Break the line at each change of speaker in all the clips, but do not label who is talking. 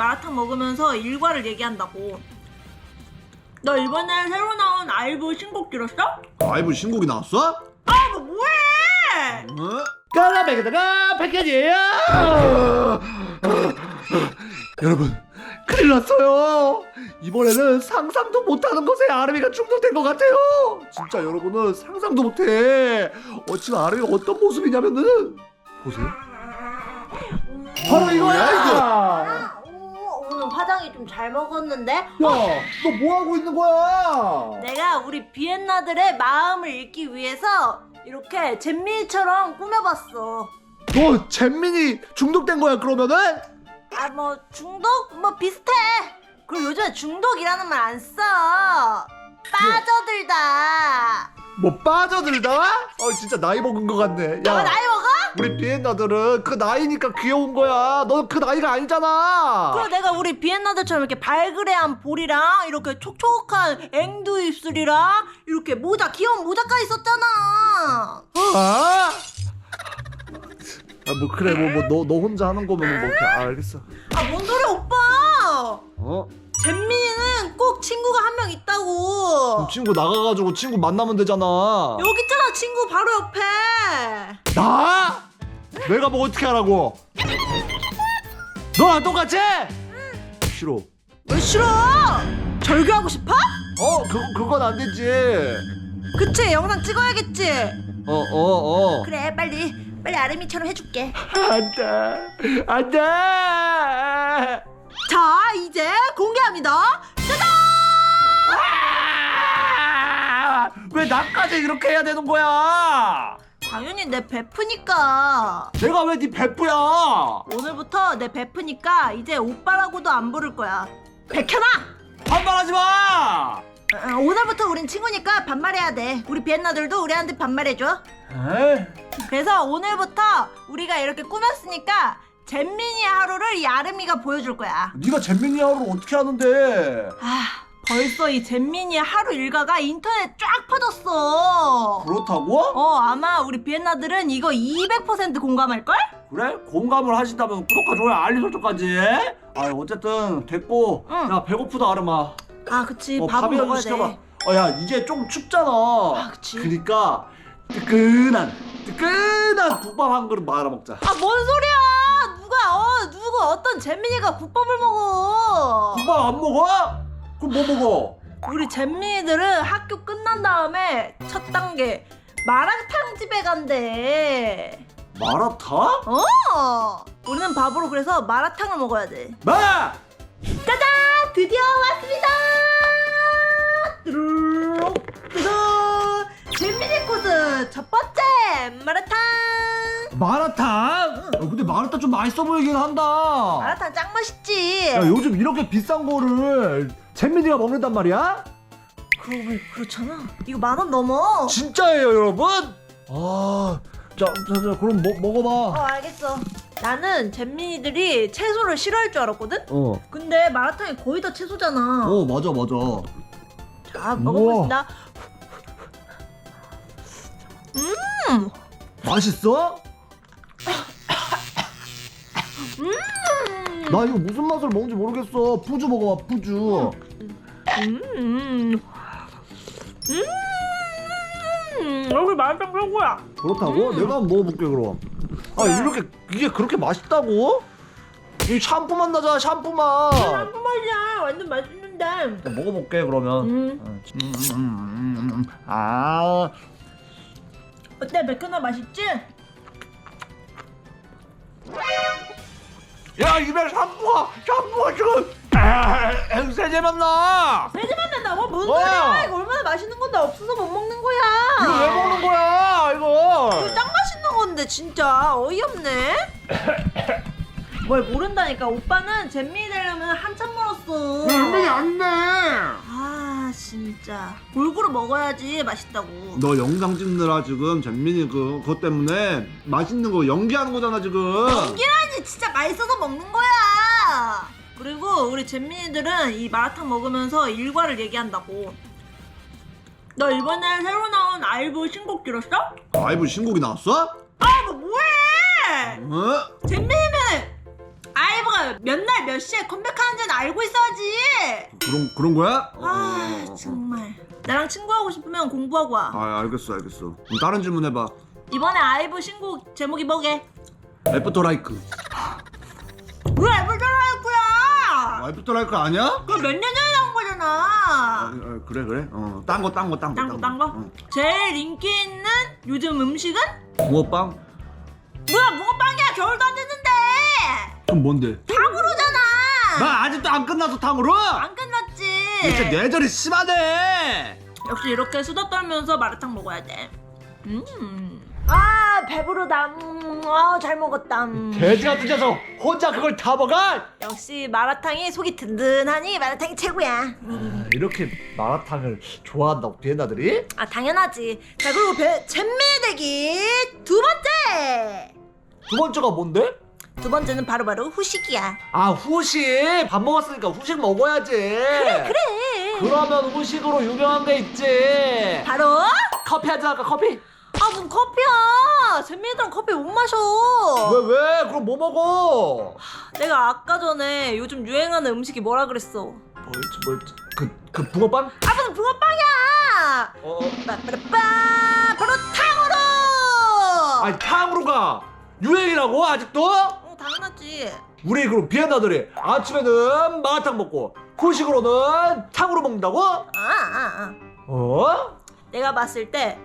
마라탕 먹으면서 일과를 얘기한다고. 너 이번에 새로 나온 아이브 신곡 들었어?
아이브 신곡이 나왔어?
아, 뭐 뭐해?
어?
까라베게다가 패키지예요. 여러분 큰일 났어요. 이번에는 상상도 못하는 것에 아름이가 중독된 것 같아요. 진짜 여러분은 상상도 못해. 어, 지금 아름이가 어떤 모습이냐면은 보세요. 바로 이거야.
오늘 화장이 좀 잘 먹었는데?
야, 너뭐 하고 있는 거야?
내가 우리 비엔나들의 마음을 읽기 위해서 이렇게 잼민이처럼 꾸며봤어.
너 잼민이 중독된 거야 그러면은?
아, 뭐 중독? 뭐 비슷해. 그리고 요즘에 중독이라는 말 안 써. 빠져들다.
뭐 빠져들다? 어 진짜 나이 먹은 것 같네.
너가 나이 먹어?
우리 비엔나들은 그 나이니까 귀여운 거야. 넌 그 나이가 아니잖아.
그리고 내가 우리 비엔나들처럼 이렇게 발그레한 볼이랑 이렇게 촉촉한 앵두 입술이랑 이렇게 모자 귀여운 모자까지 썼잖아.
아? 아, 뭐 그래 뭐 뭐 너 너 혼자 하는 거면 뭐 이렇게 아, 알겠어.
아 뭔 소리야 오빠?
어?
잼민이는 꼭 친구가 한 명 있다고.
그럼 친구 나가가지고 친구 만나면 되잖아.
여기 있잖아 친구 바로 옆에.
나? 내가 뭐 어떻게 하라고? 너랑 똑같이? 싫어.
왜 싫어? 절교하고 싶어?
어, 그 그건 안 되지.
그치 영상 찍어야겠지.
어, 어, 어.
그래 빨리 빨리 아름이처럼 해줄게.
안 돼. 안 돼.
자 이제 공개합니다. 짜잔!
아! 왜 나까지 이렇게 해야 되는 거야?
당연히 내 베프니까.
내가 왜 네 베프야?
오늘부터 내 베프니까 이제 오빠라고도 안 부를 거야. 백현아!
반말하지 마.
어, 오늘부터 우린 친구니까 반말해야 돼. 우리 비엔나들도 우리한테 반말해줘.
에이.
그래서 오늘부터 우리가 이렇게 꾸몄으니까 잼민이 하루를 이 아름이가 보여줄 거야.
네가 잼민이 하루를 어떻게 하는데?
아, 벌써 이 잼민이 하루 일과가 인터넷 쫙 퍼졌어.
그렇다고?
어, 아마 우리 비엔나들은 이거 200% 공감할걸?
그래? 공감을 하신다면 구독과 좋아요 알림 설정까지. 아 어쨌든 됐고.
응.
야 배고프다 아름아.
아, 그치.
어, 밥이라도
먹어야
시켜봐.
돼.
어, 야 이제 좀 춥잖아.
아, 그치.
그니까 뜨끈한 뜨끈한 국밥 한 그릇 말아 먹자.
아, 뭔 소리야! 누가, 어, 누구, 어떤 잼민이가 국밥을 먹어!
국밥 안 먹어? 그럼 뭐 먹어?
우리 잼민이들은 학교 끝난 다음에 첫 단계 마라탕 집에 간대.
마라탕?
어! 우리는 밥으로 그래서 마라탕을 먹어야 돼.
마!
짜잔! 드디어 왔습니다! 뚜루룩, 뚜루! 잼민이 코스 첫 번째 마라탕!
마라탕? 어, 근데 마라탕 좀 맛있어 보이긴 한다.
마라탕 짱 맛있지?
야 요즘 이렇게 비싼 거를 잼민이가 먹는단 말이야?
왜 그렇잖아. 이거 만 원 넘어.
진짜예요 여러분? 아, 자, 자, 자 그럼 먹,
어,
먹어봐.
알겠어. 나는 잼민이들이 채소를 싫어할 줄 알았거든?
어,
근데 마라탕이 거의 다 채소잖아.
어 맞아 맞아.
자, 먹어보겠습니다. 음!
맛있어?
음!
나 이거 무슨 맛을 먹는지 모르겠어. 푸주 먹어봐 푸주.
음! 음! 여기 마라탕 최고야.
그렇다고?
음.
내가 한번 먹어볼게 그럼. 아
그래.
이렇게 이게 그렇게 맛있다고? 이 샴푸 맛 나잖아 샴푸 맛.
한 번만이야. 완전 맛있는데.
자, 먹어볼게 그러면.
음.
음, 음, 음, 음, 음. 아,
어때? 매끈하 맛있지?
야 입에 샴푸가 샴푸가 지금 아, 세제 만 나.
세지만 난다고? 뭔
뭐야?
소리야? 이거 얼마나 맛있는 건데 없어서 못 먹는 거야.
이거 왜 먹는 거야 이거?
이거 짱 맛있는 건데 진짜 어이없네. 뭘 모른다니까 오빠는 잼민이 되려면 한참 멀었어.
안 돼.
아 진짜 골고루 먹어야지 맛있다고.
너 영상 찍느라 지금 잼민이 그 그것 때문에 맛있는 거 연기하는 거잖아 지금.
연기라니 진짜 맛있어서 먹는 거야. 그리고 우리 잼민이들은 이 마라탕 먹으면서 일과를 얘기한다고. 너 이번에 새로 나온 아이브 신곡 들었어?
아이브 신곡이 나왔어?
아 뭐 뭐해?
어?
잼민이는 아이브가 몇 날 몇 시에 컴백하는지는 알고 있어야지.
그런 그런 거야?
아
어.
정말. 나랑 친구하고 싶으면 공부하고 와.
아 알겠어 알겠어. 그럼 다른 질문 해봐.
이번에 아이브 신곡 제목이 뭐게?
애프터 라이크.
왜 에버더라이크야?
아, 애프터 라이크 아니야?
그럼 몇년 전에 나온
아,
거잖아.
아, 그래 그래. 어, 딴 거 딴 거 딴 거.
딴 거 딴 거?
어.
제일 인기 있는 요즘 음식은?
붕어빵?
뭐야 뭐가 빵이야 겨울도 안 됐는데
그럼 뭔데?
탕후루잖아
나 아직도 안 끝났어 탕으로.
안 끝났지
진짜 뇌절이 심하네.
역시 이렇게 수다 떨면서 마라탕 먹어야 돼 음 아 배부르다 음, 아잘 먹었다 음.
돼지 같은 녀석 혼자 그걸 다 먹어?
역시 마라탕이 속이 든든하니 마라탕이 최고야 음.
아, 이렇게 마라탕을 좋아한다고 비엔나들이?
아 당연하지 자 그리고 배 잼미 대기 두 번째
두 번째가 뭔데?
두 번째는 바로바로 후식이야.
아 후식? 밥 먹었으니까 후식 먹어야지. 그래
그래.
그러면 후식으로 유명한 게 있지.
바로?
커피 한 잔 할까 커피?
아 무슨 커피야? 잼민이들은 커피 못 마셔.
왜 왜? 그럼 뭐 먹어?
내가 아까 전에 요즘 유행하는 음식이 뭐라 그랬어?
뭘지 뭘지 그, 그 붕어빵?
아 무슨 붕어빵이야!
어, 어.
빠빠라빠. 바로 탕후루
아니 탕후루가 유행이라고 아직도?
어 당연하지
우리 그럼 비엔나들이 아침에는 마라탕 먹고 후식으로는 탕후루 먹는다고?
아아아 아, 아.
어?
내가 봤을 때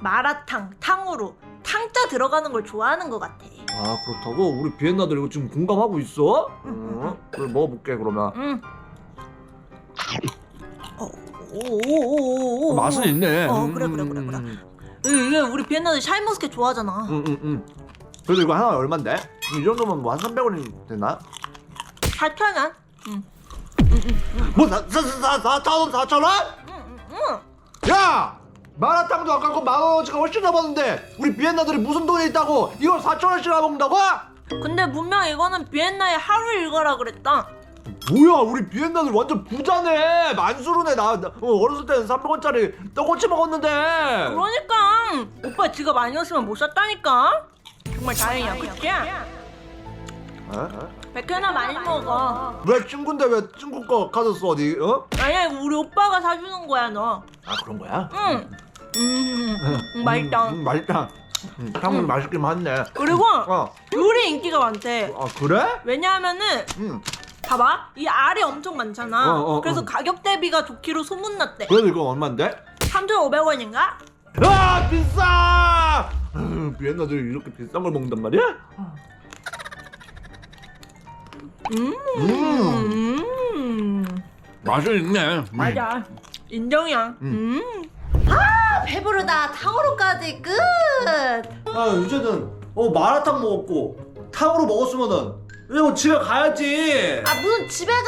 마라탕 탕후루 탕자 들어가는 걸 좋아하는 것 같아
아 그렇다고? 우리 비엔나들 이거 지금 공감하고 있어? 어? 그래 먹어볼게 그러면
응 어, 오오오오오
맛은 있네
어, 그래, 그래, 그래, 그래. 이게 우리 비엔나들 샤인머스켓 좋아하잖아
응응응 그래도 이거 하나 얼만데? 이 정도면 뭐한 300원이 되나?
4,000원
응뭐 4,000원? 4,000원?
응,
야! 마라탕도 아까 그 만원어치가 훨씬 넘었는데 우리 비엔나들이 무슨 돈이 있다고 이걸 4,000원씩이나 먹는다고?
근데 분명 이거는 비엔나의 하루 일과라 그랬다.
뭐야 우리 비엔나들 완전 부자네 만수르네 나, 나 어, 어렸을 때는 300원짜리 떡꼬치 먹었는데
그러니까 오빠 지갑 아니었으면 못 샀다니까. 정말 다행이야, 그치?
어?
백현아 많이 먹어.
왜 친구인데 왜 친구 거써 어디 어?
아니야, 이거 우리 오빠가 사주는 거야, 너.
아 그런 거야?
응. 음, 음, 맛있다.
음, 맛있다 음, 탕은 맛있긴 많네
그리고
어.
귤이 인기가 많대.
아 그래?
왜냐하면은
음.
봐봐, 이 알이 엄청 많잖아.
어, 어,
그래서
어.
가격 대비가 좋기로 소문났대.
그래도 이건 얼만데?
3,500원인가?
아 비싸! 비엔나들이 이렇게 비싼 걸 먹는단 말이야?
음.
음.
음.
맛은 있네.
맞아. 인정이야.
음.
음. 아 배부르다. 탕후루까지 끝.
아 이제는 어 마라탕 먹었고 탕으로 먹었으면은 이거 집에 가야지
아 무슨 집에 가.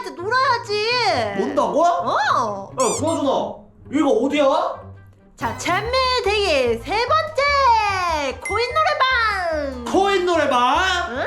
이제 놀아야지.
논다고?
어.
야 그나저나 여기가 어디야?
자 잼미 대기 세 번째 코인 노래방.
코인 노래방?
응.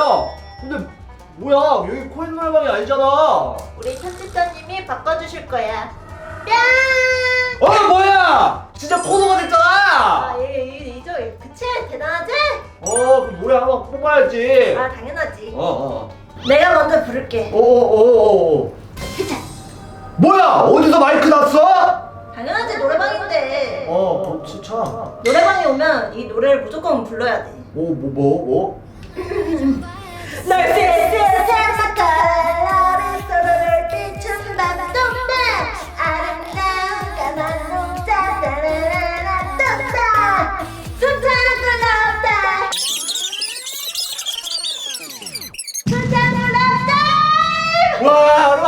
야 뭐야 여기 코인 노래방이 아니잖아
우리 편집자님이 바꿔주실 거야. 뿅.
어 뭐야 진짜 코너가 됐잖아
아 이게 이죠. 그치 대단하지?
어 그럼 노래 한번 뽑아야지
아 당연하지.
어어
내가 먼저 부를게.
오오오오
피자.
뭐야 어디서 마이크 났어?
당연하지 노래방인데.
어 그렇지 참오뭐
노래방에 오면 이 노래를 무조건 불러야 돼.
뭐, 뭐, 뭐?
널 서로를 비춘 아름다운 까만 농자 따라라라 떴다 숫자는 끝없다 숫자는 없다
와 얼마?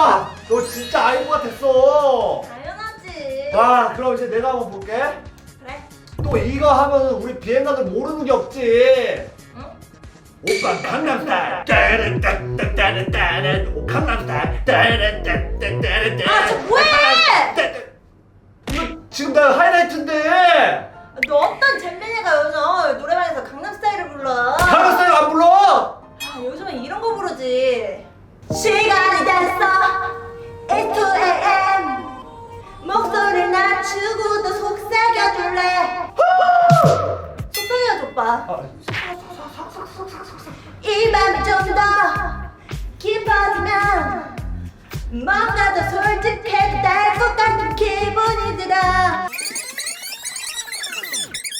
너 진짜 아이브가 됐어.
당연하지.
와 그럼 이제 내가 한번 볼게.
그래.
또 이거 하면 우리 비엔나들 모르는 게 없지.
응?
오빠 강남스타일 따르따따따르따르 강남스타일 따르따따따르따
아, 저 뭐해?
이거 지금 나 하이라이트인데
너 어떤 잼민이가 요즘 노래방에서 강남스타일을 불러
강남스타일 안 불러
아, 요즘은 이런 거 부르지. 시간이 됐어. It's 2am. 목소리를 낮추고 또 속삭여줄래? 속삭여줘, 오빠.
아,
이 밤이 좀 더 깊어지면 뭔가 더 솔직해도 될 것 같은 기분이 들어.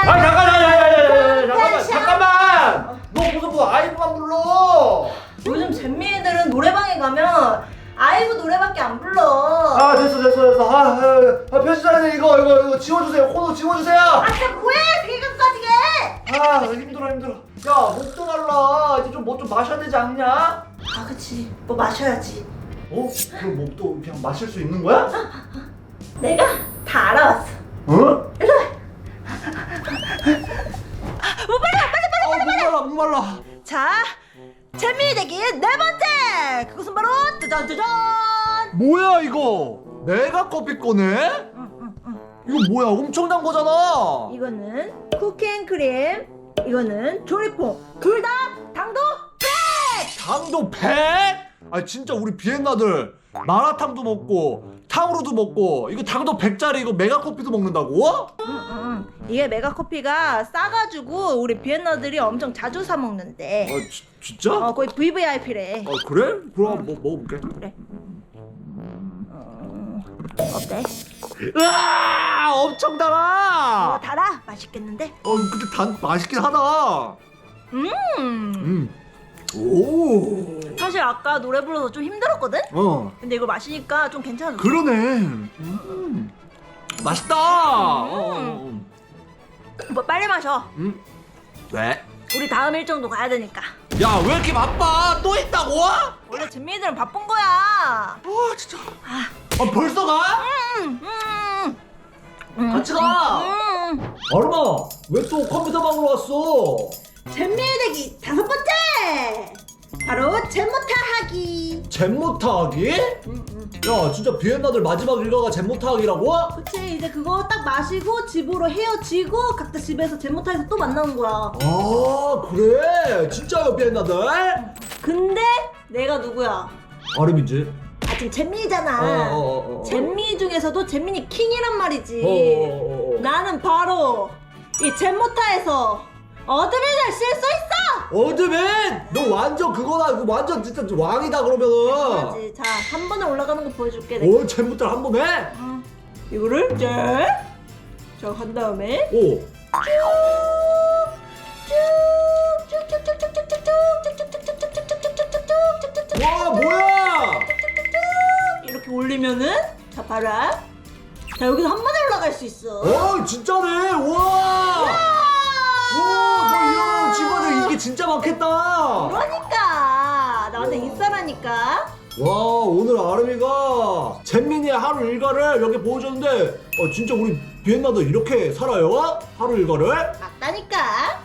아 잠깐 야야야야야 잠깐만 너 무슨 뭐 아이브만 불러?
요즘 잼민이들은 노래방에 가면 아이브 노래밖에 안 불러.
아 됐어 됐어 됐어. 아, 아, 아 편집자님 이거 이거 이거 지워주세요. 코너 지워주세요.
아까
아 힘들어 힘들어. 야 목도 말라. 이제 좀 뭐 좀 마셔야 되지 않냐?
아 그치. 뭐 마셔야지.
어? 그럼 목도 그냥 마실 수 있는 거야?
내가 다 알아왔어.
어?
뭐 빨리 와, 빨리 빨리!
아 목말라 목 말라.
자 잼민이 대기 네 번째! 그것은 바로 짜잔짜잔!
뭐야 이거? 내가 커피 꺼내? 이거 뭐야? 엄청난 거잖아.
이거는 쿠키앤크림 이거는 조리퐁 둘 다 당도
당도 100? 아 진짜 우리 비엔나들 마라탕도 먹고 탕후루도 먹고 이거 당도 100짜리 이거 메가커피도 먹는다고?
음, 음. 이게 메가커피가 싸가지고 우리 비엔나들이 엄청 자주 사 먹는데
아 지, 진짜?
어 거의 VVIP래
아 그래? 그럼 뭐 먹어볼게
그래 어, 어때?
으아 엄청
어,
달아
달아? 맛있겠는데?
어 근데 단 맛있긴 하다.
음.
음 오.
사실 아까 노래 불러서 좀 힘들었거든?
어.
근데 이거 마시니까 좀 괜찮았어
그러네. 음. 맛있다. 어, 어, 어.
뭐 빨리 마셔.
음. 왜?
우리 다음 일정도 가야 되니까.
야 왜 이렇게 바빠? 또 있다고?
원래 잼민이들은 바쁜 거야.
아 진짜. 아. 벌써 가?
음, 음, 음.
같이 가
음.
아르마 왜 또 컴퓨터 방으로 왔어?
잼민이 대기 다섯 번째 바로 잼모타 하기
잼모타 하기?
음, 음.
야 진짜 비엔나들 마지막 일과가 잼모타 하기라고?
그치 이제 그거 딱 마시고 집으로 헤어지고 각자 집에서 잼모타에서 또 만나는 거야
아 그래 진짜요 비엔나들?
근데 내가 누구야
아름이지
아 지금 잼민이잖아
어 어 어 어
잼민이 중에서도 잼민이 킹이란 말이지
어 어 어 어
나는 바로 이 잼모타에서 어드민을 쓸수 있어
어드맨 너 완전 그거다 이거 완전 진짜 왕이다 그러면은
그렇지 자 3번에 올라가는 거 보여줄게 내가
오 잼부터 한 번에?
응. 이거를 쫙쫙한 다음에
오와 뭐야
이렇게 올리면은 자 봐라. 자 여기서 한 번에 올라갈 수 있어.
어 진짜네. 와. 와너 이런 직원들 이게 진짜 많겠다.
그러니까. 나한테 인싸라니까.
와 오늘 아름이가 잼민이의 하루 일과를 이렇게 보여줬는데 어, 진짜 우리 비엔나도 이렇게 살아요? 하루 일과를?
맞다니까.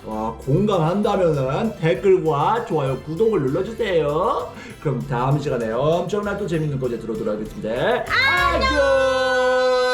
와 공감한다면은 댓글과 좋아요 구독을 눌러주세요. 그럼 다음 시간에 엄청난 또 재밌는 거제 들어오도록 하겠습니다. 안녕